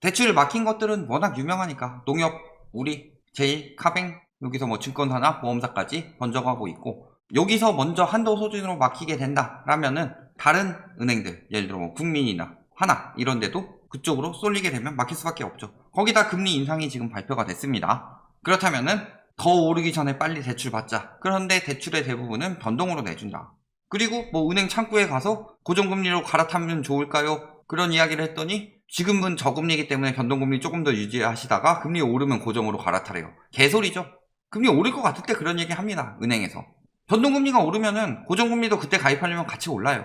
대출 막힌 것들은 워낙 유명하니까 농협, 우리, 제일, 카뱅 여기서 뭐 증권사나 보험사까지 번져가고 있고 여기서 먼저 한도 소진으로 막히게 된다라면은 다른 은행들 예를 들어 뭐 국민이나 하나 이런 데도 그쪽으로 쏠리게 되면 막힐 수밖에 없죠. 거기다 금리 인상이 지금 발표가 됐습니다. 그렇다면은 더 오르기 전에 빨리 대출 받자. 그런데 대출의 대부분은 변동으로 내준다. 그리고 뭐 은행 창구에 가서 고정금리로 갈아타면 좋을까요? 그런 이야기를 했더니 지금은 저금리이기 때문에 변동금리 조금 더 유지하시다가 금리 오르면 고정으로 갈아타래요. 개소리죠. 금리 오를 것 같을 때 그런 얘기 합니다. 은행에서. 변동금리가 오르면은 고정금리도 그때 가입하려면 같이 올라요.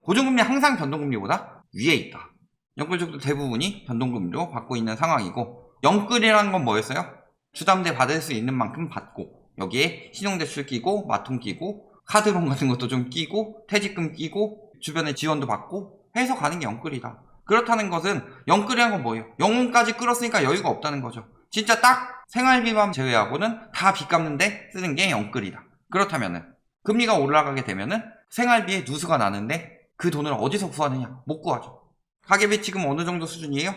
고정금리 항상 변동금리보다 위에 있다. 연끌족도 대부분이 변동금리로 받고 있는 상황이고 영끌이라는 건 뭐였어요? 주담대 받을 수 있는 만큼 받고 여기에 신용대출 끼고 마통 끼고 카드론 같은 것도 좀 끼고 퇴직금 끼고 주변에 지원도 받고 해서 가는 게 영끌이다. 그렇다는 것은 영끌이란 건 뭐예요? 영혼까지 끌었으니까 여유가 없다는 거죠. 진짜 딱 생활비만 제외하고는 다 빚 갚는데 쓰는 게 영끌이다. 그렇다면은 금리가 올라가게 되면은 생활비에 누수가 나는데 그 돈을 어디서 구하느냐? 못 구하죠. 가계비 지금 어느 정도 수준이에요?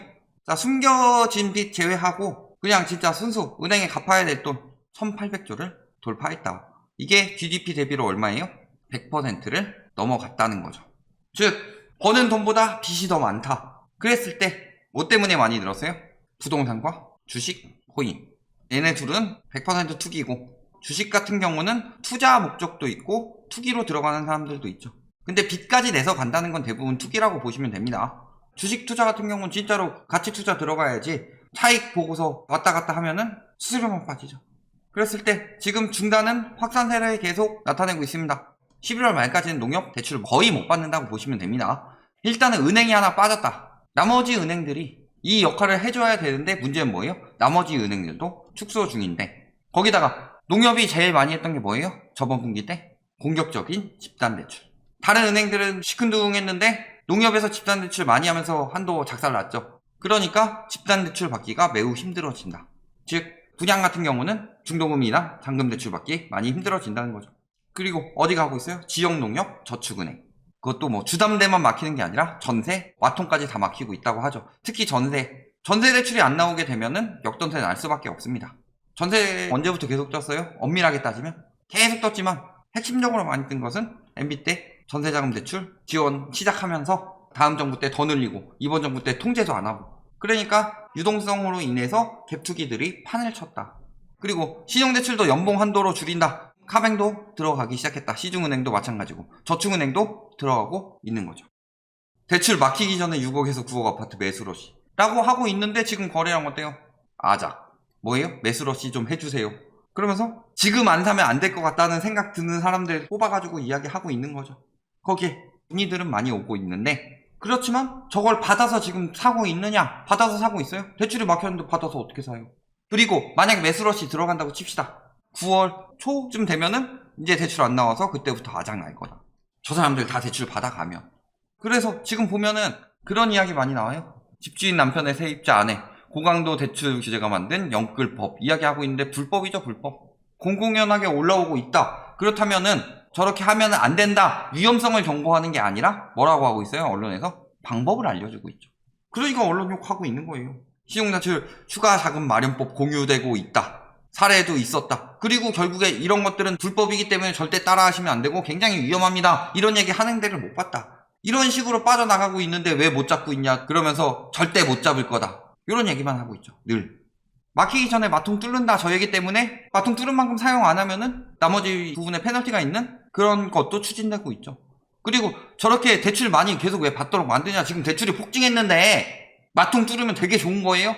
자, 숨겨진 빚 제외하고 그냥 진짜 순수 은행에 갚아야 될 돈 1800조를 돌파했다. 이게 GDP 대비로 얼마예요? 100%를 넘어갔다는 거죠. 즉, 버는 돈보다 빚이 더 많다. 그랬을 때 뭐 때문에 많이 늘었어요? 부동산과 주식, 코인. 얘네 둘은 100% 투기고 주식 같은 경우는 투자 목적도 있고 투기로 들어가는 사람들도 있죠. 근데 빚까지 내서 간다는 건 대부분 투기라고 보시면 됩니다. 주식 투자 같은 경우는 진짜로 가치 투자 들어가야지 차익 보고서 왔다 갔다 하면은 수수료만 빠지죠. 그랬을 때 지금 중단은 확산세를 계속 나타내고 있습니다. 11월 말까지는 농협 대출 거의 못 받는다고 보시면 됩니다. 일단은 은행이 하나 빠졌다. 나머지 은행들이 이 역할을 해줘야 되는데 문제는 뭐예요? 나머지 은행들도 축소 중인데 거기다가 농협이 제일 많이 했던 게 뭐예요? 저번 분기 때 공격적인 집단 대출. 다른 은행들은 시큰둥했는데 농협에서 집단 대출 많이 하면서 한도 작살났죠. 그러니까 집단 대출 받기가 매우 힘들어진다. 즉 분양 같은 경우는 중도금이나 잔금 대출 받기 많이 힘들어진다는 거죠. 그리고 어디 가고 있어요? 지역 농협 저축은행. 그것도 뭐 주담대만 막히는 게 아니라 전세, 와통까지 다 막히고 있다고 하죠. 특히 전세. 전세 대출이 안 나오게 되면은 역전세 날 수밖에 없습니다. 전세 언제부터 계속 떴어요? 엄밀하게 따지면 계속 떴지만 핵심적으로 많이 뜬 것은 MB 때 전세자금 대출 지원 시작하면서 다음 정부 때 더 늘리고 이번 정부 때 통제도 안 하고 그러니까 유동성으로 인해서 갭투기들이 판을 쳤다. 그리고 신용대출도 연봉 한도로 줄인다. 카뱅도 들어가기 시작했다. 시중은행도 마찬가지고 저축은행도 들어가고 있는 거죠. 대출 막히기 전에 6억에서 9억 아파트 매수러시 라고 하고 있는데 지금 거래량 어때요? 아작. 뭐예요? 매수러시 좀 해주세요. 그러면서 지금 안 사면 안 될 것 같다는 생각 드는 사람들 뽑아가지고 이야기하고 있는 거죠. 거기에 문의들은 많이 오고 있는데 그렇지만 저걸 받아서 지금 사고 있느냐? 받아서 사고 있어요? 대출이 막혔는데 받아서 어떻게 사요? 그리고 만약 매수러시 들어간다고 칩시다. 9월 초쯤 되면은 이제 대출 안 나와서 그때부터 아작 날 거다. 저 사람들 다 대출 받아가면. 그래서 지금 보면은 그런 이야기 많이 나와요. 집주인 남편의 세입자 아내 고강도 대출 규제가 만든 영끌법 이야기하고 있는데 불법이죠 불법. 공공연하게 올라오고 있다. 그렇다면은 저렇게 하면은 안 된다. 위험성을 경고하는 게 아니라 뭐라고 하고 있어요 언론에서 방법을 알려주고 있죠. 그러니까 언론 욕하고 있는 거예요. 신용대출 추가 자금 마련법 공유되고 있다. 사례도 있었다. 그리고 결국에 이런 것들은 불법이기 때문에 절대 따라하시면 안 되고 굉장히 위험합니다. 이런 얘기 하는 데를 못 봤다. 이런 식으로 빠져나가고 있는데 왜 못 잡고 있냐 그러면서 절대 못 잡을 거다. 이런 얘기만 하고 있죠. 늘. 막히기 전에 마통 뚫는다 저 얘기 때문에 마통 뚫은 만큼 사용 안 하면은 나머지 부분에 페널티가 있는 그런 것도 추진되고 있죠. 그리고 저렇게 대출 많이 계속 왜 받도록 만드냐 지금 대출이 폭증했는데 마통 뚫으면 되게 좋은 거예요?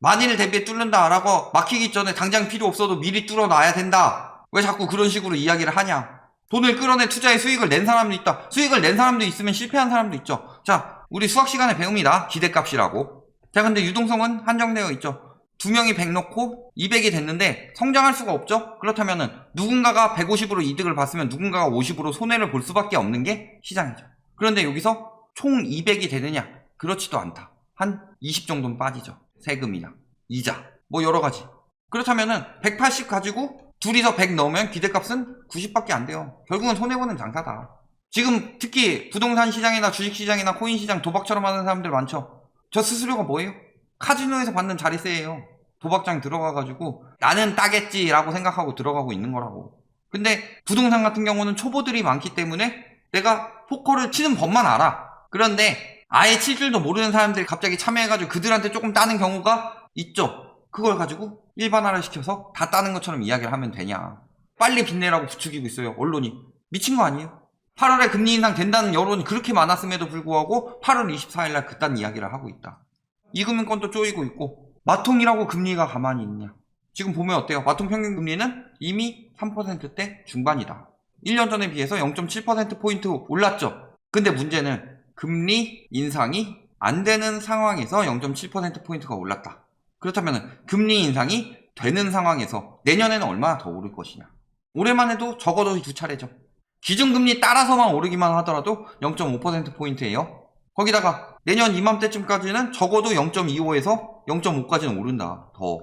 만일 대비해 뚫는다라고 막히기 전에 당장 필요 없어도 미리 뚫어놔야 된다. 왜 자꾸 그런 식으로 이야기를 하냐? 돈을 끌어내 투자에 수익을 낸 사람도 있다. 수익을 낸 사람도 있으면 실패한 사람도 있죠. 자, 우리 수학 시간에 배웁니다. 기대값이라고. 자, 근데 유동성은 한정되어 있죠. 두 명이 100 넣고 200이 됐는데 성장할 수가 없죠? 그렇다면은 누군가가 150으로 이득을 봤으면 누군가가 50으로 손해를 볼 수밖에 없는 게 시장이죠. 그런데 여기서 총 200이 되느냐? 그렇지도 않다. 한 20 정도는 빠지죠. 세금이나 이자 뭐 여러 가지. 그렇다면은 180 가지고 둘이서 100 넣으면 기대값은 90밖에 안 돼요. 결국은 손해보는 장사다. 지금 특히 부동산 시장이나 주식 시장이나 코인 시장 도박처럼 하는 사람들 많죠. 저 수수료가 뭐예요? 카지노에서 받는 자리세예요. 도박장 들어가가지고 나는 따겠지라고 생각하고 들어가고 있는 거라고. 근데 부동산 같은 경우는 초보들이 많기 때문에 내가 포커를 치는 법만 알아. 그런데 아예 칠 줄도 모르는 사람들이 갑자기 참여해가지고 그들한테 조금 따는 경우가 있죠. 그걸 가지고 일반화를 시켜서 다 따는 것처럼 이야기를 하면 되냐. 빨리 빚내라고 부추기고 있어요. 언론이. 미친 거 아니에요? 8월에 금리 인상 된다는 여론이 그렇게 많았음에도 불구하고 8월 24일날 그딴 이야기를 하고 있다. 이금융권도 쪼이고 있고 마통이라고 금리가 가만히 있냐. 지금 보면 어때요? 마통 평균 금리는 이미 3%대 중반이다. 1년 전에 비해서 0.7%포인트 올랐죠. 근데 문제는 금리 인상이 안 되는 상황에서 0.7%포인트가 올랐다. 그렇다면 금리 인상이 되는 상황에서 내년에는 얼마나 더 오를 것이냐. 올해만 해도 적어도 두 차례죠. 기준금리 따라서만 오르기만 하더라도 0.5%포인트예요. 거기다가 내년 이맘때쯤까지는 적어도 0.25에서 0.5까지는 오른다. 더.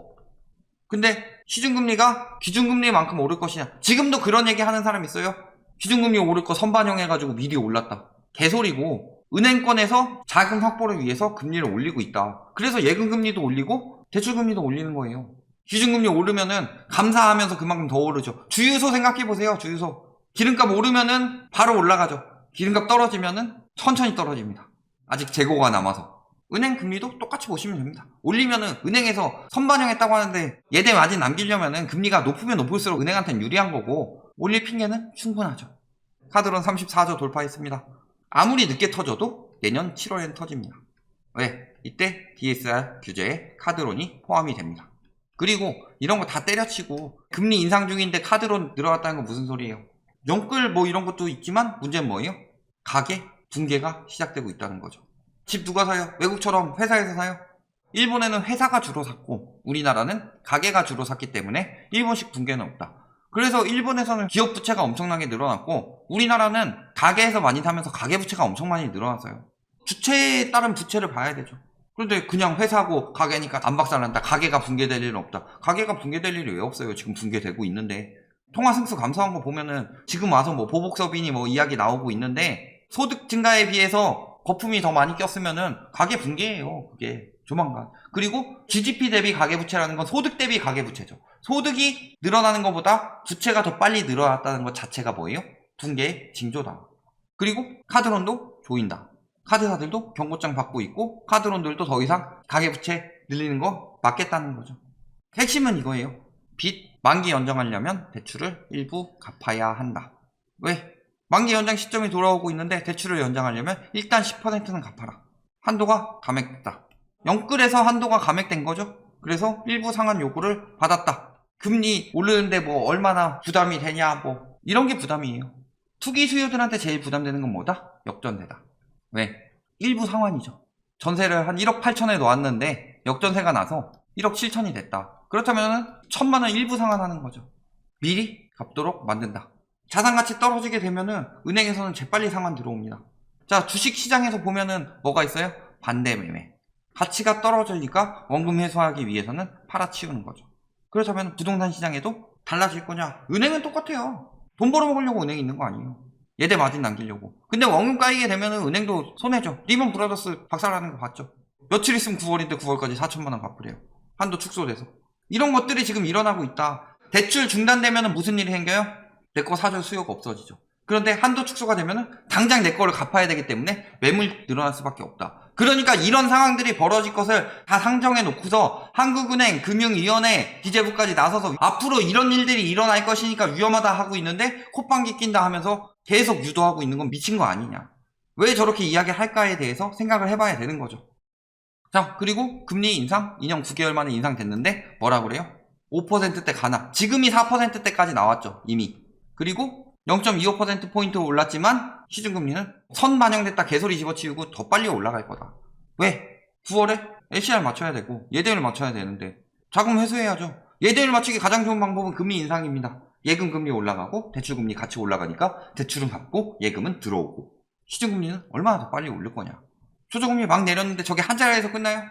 근데 시중금리가 기준금리만큼 오를 것이냐. 지금도 그런 얘기 하는 사람 있어요. 기준금리 오를 거 선반영해가지고 미리 올랐다. 개소리고 은행권에서 자금 확보를 위해서 금리를 올리고 있다. 그래서 예금 금리도 올리고 대출 금리도 올리는 거예요. 기준금리 오르면은 감사하면서 그만큼 더 오르죠. 주유소 생각해 보세요. 주유소. 기름값 오르면은 바로 올라가죠. 기름값 떨어지면은 천천히 떨어집니다. 아직 재고가 남아서. 은행 금리도 똑같이 보시면 됩니다. 올리면은 은행에서 선반영했다고 하는데 예대 마진 남기려면은 금리가 높으면 높을수록 은행한테는 유리한 거고 올릴 핑계는 충분하죠. 카드론 34조 돌파했습니다. 아무리 늦게 터져도 내년 7월엔 터집니다. 왜? 이때 DSR 규제에 카드론이 포함이 됩니다. 그리고 이런 거 다 때려치고 금리 인상 중인데 카드론 늘어났다는 건 무슨 소리예요? 영끌 뭐 이런 것도 있지만 문제는 뭐예요? 가계 붕괴가 시작되고 있다는 거죠. 집 누가 사요? 외국처럼 회사에서 사요? 일본에는 회사가 주로 샀고 우리나라는 가게가 주로 샀기 때문에 일본식 붕괴는 없다. 그래서 일본에서는 기업 부채가 엄청나게 늘어났고 우리나라는 가게에서 많이 사면서 가계 부채가 엄청 많이 늘어났어요. 주체에 따른 부채를 봐야 되죠. 그런데 그냥 회사고 가게니까 안 박살난다. 가게가 붕괴될 일은 없다. 가게가 붕괴될 일이 왜 없어요? 지금 붕괴되고 있는데. 통화 승수 감소한 거 보면은 지금 와서 뭐 보복서빈이 뭐 이야기 나오고 있는데 소득 증가에 비해서 거품이 더 많이 꼈으면은 가계 붕괴예요. 그게 조만간. 그리고 GDP 대비 가계 부채라는 건 소득 대비 가계 부채죠. 소득이 늘어나는 것보다 부채가 더 빨리 늘어났다는 것 자체가 뭐예요? 붕괴의 징조다. 그리고 카드론도 조인다. 카드사들도 경고장 받고 있고 카드론들도 더 이상 가계부채 늘리는 거 막겠다는 거죠. 핵심은 이거예요. 빚 만기 연장하려면 대출을 일부 갚아야 한다. 왜? 만기 연장 시점이 돌아오고 있는데 대출을 연장하려면 일단 10%는 갚아라. 한도가 감액됐다. 영끌에서 한도가 감액된 거죠. 그래서 일부 상한 요구를 받았다. 금리 오르는데 뭐 얼마나 부담이 되냐 뭐 이런 게 부담이에요. 투기 수요들한테 제일 부담되는 건 뭐다? 역전세다. 왜? 일부 상환이죠. 전세를 한 1억 8천에 놓았는데 역전세가 나서 1억 7천이 됐다. 그렇다면 천만 원 일부 상환하는 거죠. 미리 갚도록 만든다. 자산 가치 떨어지게 되면은 은행에서는 재빨리 상환 들어옵니다. 자, 주식 시장에서 보면은 뭐가 있어요? 반대 매매. 가치가 떨어지니까 원금 회수하기 위해서는 팔아치우는 거죠. 그렇다면 부동산 시장에도 달라질 거냐? 은행은 똑같아요. 돈 벌어먹으려고 은행이 있는 거 아니에요. 예대 마진 남기려고. 근데 원금 까이게 되면은 은행도 손해죠. 리먼 브라더스 박살나는 거 봤죠. 며칠 있으면 9월인데 9월까지 4천만 원 갚으래요. 한도 축소돼서. 이런 것들이 지금 일어나고 있다. 대출 중단되면은 무슨 일이 생겨요? 내 거 사줄 수요가 없어지죠. 그런데 한도 축소가 되면은 당장 내 거를 갚아야 되기 때문에 매물 늘어날 수밖에 없다. 그러니까 이런 상황들이 벌어질 것을 다 상정해 놓고서 한국은행, 금융위원회, 기재부까지 나서서 앞으로 이런 일들이 일어날 것이니까 위험하다 하고 있는데 콧방귀 낀다 하면서 계속 유도하고 있는 건 미친 거 아니냐. 왜 저렇게 이야기를 할까에 대해서 생각을 해봐야 되는 거죠. 자, 그리고 금리 인상 2년 9개월 만에 인상됐는데 뭐라 그래요? 5%대 가나. 지금이 4%대까지 나왔죠, 이미. 그리고 0.25%포인트 올랐지만 시중금리는 선 반영됐다 개소리 집어치우고 더 빨리 올라갈 거다. 왜? 9월에 LCR 맞춰야 되고 예대율 맞춰야 되는데 자금 회수해야죠. 예대율 맞추기 가장 좋은 방법은 금리 인상입니다. 예금 금리 올라가고 대출 금리 같이 올라가니까 대출은 갚고 예금은 들어오고 시중금리는 얼마나 더 빨리 오를 거냐. 초저금리 막 내렸는데 저게 한 자리에서 끝나요?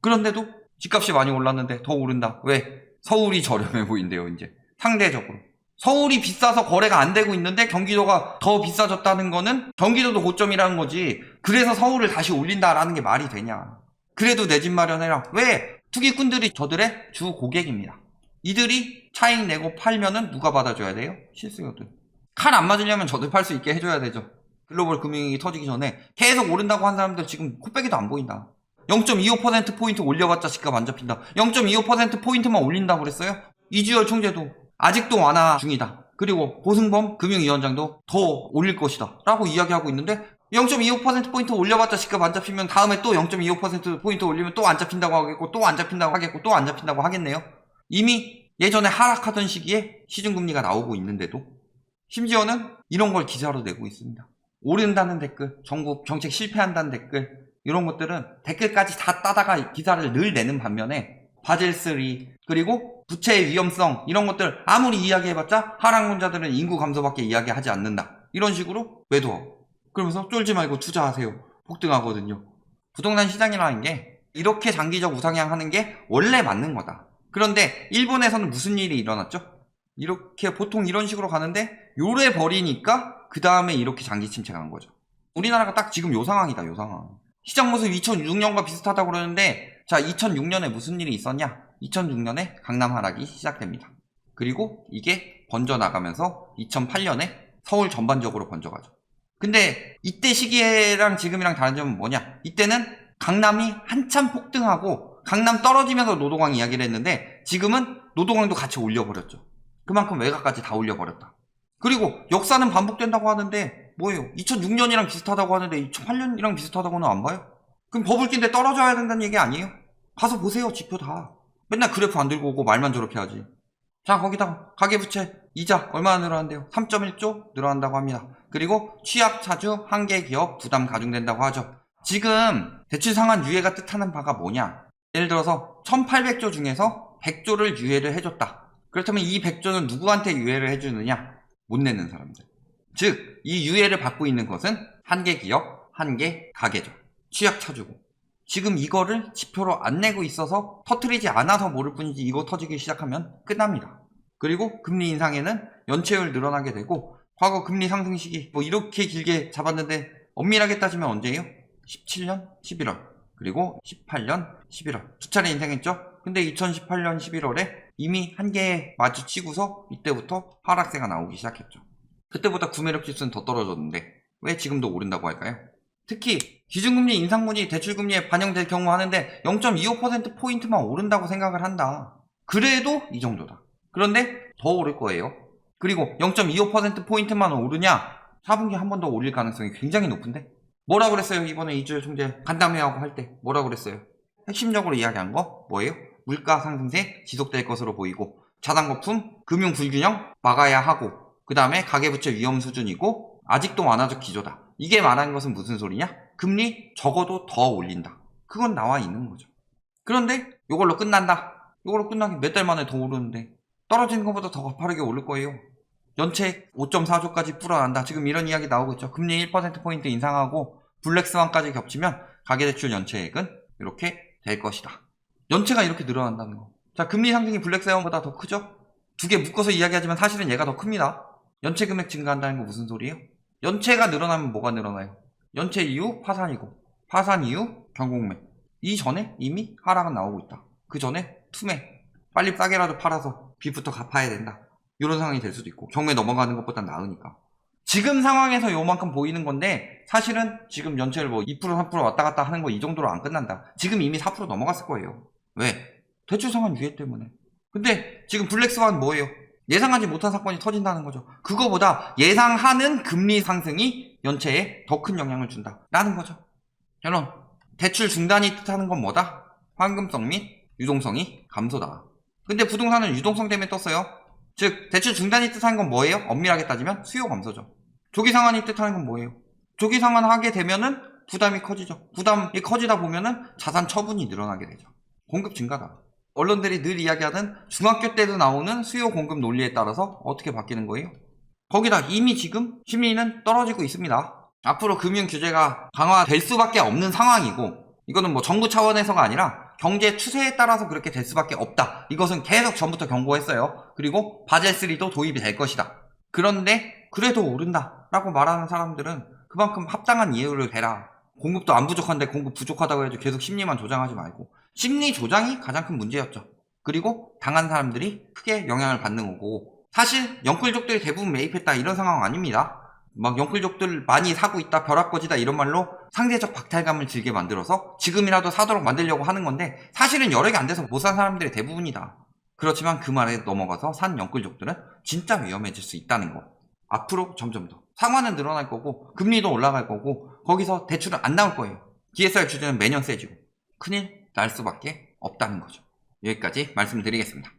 그런데도 집값이 많이 올랐는데 더 오른다. 왜? 서울이 저렴해 보인대요, 이제. 상대적으로. 서울이 비싸서 거래가 안 되고 있는데 경기도가 더 비싸졌다는 거는 경기도도 고점이라는 거지. 그래서 서울을 다시 올린다라는 게 말이 되냐. 그래도 내 집 마련해라. 왜? 투기꾼들이 저들의 주 고객입니다. 이들이 차익 내고 팔면은 누가 받아줘야 돼요? 실수요들. 칼 안 맞으려면 저들 팔 수 있게 해줘야 되죠. 글로벌 금융위기 터지기 전에 계속 오른다고 한 사람들 지금 코빼기도 안 보인다. 0.25%포인트 올려봤자 집값 안 잡힌다. 0.25%포인트만 올린다고 그랬어요? 이주열 총재도 아직도 완화 중이다. 그리고 고승범 금융위원장도 더 올릴 것이다. 라고 이야기하고 있는데 0.25%포인트 올려봤자 집값 안 잡히면 다음에 또 0.25%포인트 올리면 또 안 잡힌다고 하겠고 또 안 잡힌다고 하겠고 또 안 잡힌다고 하겠네요. 이미 예전에 하락하던 시기에 시중금리가 나오고 있는데도 심지어는 이런 걸 기사로 내고 있습니다. 오른다는 댓글, 정부 정책 실패한다는 댓글 이런 것들은 댓글까지 다 따다가 기사를 늘 내는 반면에 바젤 3 그리고 부채의 위험성 이런 것들 아무리 이야기해봤자 하락론자들은 인구 감소밖에 이야기하지 않는다. 이런 식으로 매도 그러면서 쫄지 말고 투자하세요. 폭등하거든요. 부동산 시장이라는 게 이렇게 장기적 우상향 하는 게 원래 맞는 거다. 그런데 일본에서는 무슨 일이 일어났죠? 이렇게 보통 이런 식으로 가는데 요래 버리니까 그 다음에 이렇게 장기 침체가 간 거죠. 우리나라가 딱 지금 요 상황이다, 요 상황. 시장 모습 2006년과 비슷하다고 그러는데 자, 2006년에 무슨 일이 있었냐? 2006년에 강남 하락이 시작됩니다. 그리고 이게 번져 나가면서 2008년에 서울 전반적으로 번져가죠. 근데 이때 시기랑 지금이랑 다른 점은 뭐냐? 이때는 강남이 한참 폭등하고 강남 떨어지면서 노동왕 이야기를 했는데 지금은 노동왕도 같이 올려버렸죠. 그만큼 외곽까지 다 올려버렸다. 그리고 역사는 반복된다고 하는데 뭐예요? 2006년이랑 비슷하다고 하는데 2008년이랑 비슷하다고는 안 봐요? 그럼 버블기인데 떨어져야 된다는 얘기 아니에요? 가서 보세요 지표 다. 맨날 그래프 안 들고 오고 말만 저렇게 하지. 자 거기다가 가계부채 이자 얼마나 늘어난대요? 3.1조 늘어난다고 합니다. 그리고 취약 차주 한계 기업 부담 가중된다고 하죠. 지금 대출 상환 유예가 뜻하는 바가 뭐냐? 예를 들어서 1800조 중에서 100조를 유예를 해줬다. 그렇다면 이 100조는 누구한테 유예를 해주느냐? 못 내는 사람들. 즉, 이 유예를 받고 있는 것은 한계 기업, 한계 가계죠. 취약 차주고. 지금 이거를 지표로 안 내고 있어서 터트리지 않아서 모를 뿐이지 이거 터지기 시작하면 끝납니다. 그리고 금리 인상에는 연체율 늘어나게 되고 과거 금리 상승 시기 뭐 이렇게 길게 잡았는데 엄밀하게 따지면 언제예요? 17년 11월 그리고 18년 11월 두 차례 인상했죠? 근데 2018년 11월에 이미 한계에 마주치고서 이때부터 하락세가 나오기 시작했죠. 그때보다 구매력 지수는 더 떨어졌는데 왜 지금도 오른다고 할까요? 특히 기준금리 인상분이 대출금리에 반영될 경우 하는데 0.25%포인트만 오른다고 생각을 한다. 그래도 이 정도다. 그런데 더 오를 거예요. 그리고 0.25%포인트만 오르냐? 4분기 한 번더 올릴 가능성이 굉장히 높은데? 뭐라 그랬어요? 이번에 이주열 총재 간담회하고 할 때 뭐라 그랬어요? 핵심적으로 이야기한 거 뭐예요? 물가 상승세 지속될 것으로 보이고 자산 거품 금융 불균형 막아야 하고 그 다음에 가계부채 위험 수준이고 아직도 완화적 기조다. 이게 말하는 것은 무슨 소리냐? 금리 적어도 더 올린다. 그건 나와 있는 거죠. 그런데 이걸로 끝난다. 이걸로 끝나기 몇 달 만에 더 오르는데 떨어지는 것보다 더 가파르게 오를 거예요. 연체 5.4조까지 불어난다. 지금 이런 이야기 나오고 있죠. 금리 1%포인트 인상하고 블랙스완까지 겹치면 가계대출 연체액은 이렇게 될 것이다. 연체가 이렇게 늘어난다는 거. 자, 금리 상승이 블랙스완보다 더 크죠? 두 개 묶어서 이야기하지만 사실은 얘가 더 큽니다. 연체 금액 증가한다는 거 무슨 소리예요? 연체가 늘어나면 뭐가 늘어나요? 연체 이후 파산이고 파산 이후 경공매. 이전에 이미 하락은 나오고 있다. 그 전에 투매. 빨리 싸게라도 팔아서 빚부터 갚아야 된다. 이런 상황이 될 수도 있고 경매 넘어가는 것보다 나으니까. 지금 상황에서 요만큼 보이는 건데 사실은 지금 연체를 뭐 2% 3% 왔다 갔다 하는 거 이 정도로 안 끝난다. 지금 이미 4% 넘어갔을 거예요. 왜? 대출 상환 유예 때문에. 근데 지금 블랙스완 뭐예요? 예상하지 못한 사건이 터진다는 거죠. 그거보다 예상하는 금리 상승이 연체에 더 큰 영향을 준다라는 거죠. 결론. 대출 중단이 뜻하는 건 뭐다? 황금성 및 유동성이 감소다. 근데 부동산은 유동성 때문에 떴어요. 즉 대출 중단이 뜻하는 건 뭐예요? 엄밀하게 따지면 수요 감소죠. 조기 상환이 뜻하는 건 뭐예요? 조기 상환하게 되면은 부담이 커지죠. 부담이 커지다 보면은 자산 처분이 늘어나게 되죠. 공급 증가다. 언론들이 늘 이야기하는 중학교 때도 나오는 수요 공급 논리에 따라서 어떻게 바뀌는 거예요? 거기다 이미 지금 심리는 떨어지고 있습니다. 앞으로 금융 규제가 강화될 수밖에 없는 상황이고 이거는 뭐 정부 차원에서가 아니라 경제 추세에 따라서 그렇게 될 수밖에 없다. 이것은 계속 전부터 경고했어요. 그리고 바젤3도 도입이 될 것이다. 그런데 그래도 오른다 라고 말하는 사람들은 그만큼 합당한 이유를 대라 공급도 안 부족한데 공급 부족하다고 해도 계속 심리만 조장하지 말고 심리 조장이 가장 큰 문제였죠. 그리고 당한 사람들이 크게 영향을 받는 거고 사실 영끌족들이 대부분 매입했다 이런 상황 아닙니다. 막 영끌족들 많이 사고 있다 벼락거지다 이런 말로 상대적 박탈감을 들게 만들어서 지금이라도 사도록 만들려고 하는 건데 사실은 여력이 안 돼서 못 산 사람들이 대부분이다. 그렇지만 그 말에 넘어가서 산 영끌족들은 진짜 위험해질 수 있다는 거. 앞으로 점점 더 상환은 늘어날 거고 금리도 올라갈 거고 거기서 대출은 안 나올 거예요. DSR 주제는 매년 세지고 큰일 날 수밖에 없다는 거죠. 여기까지 말씀드리겠습니다.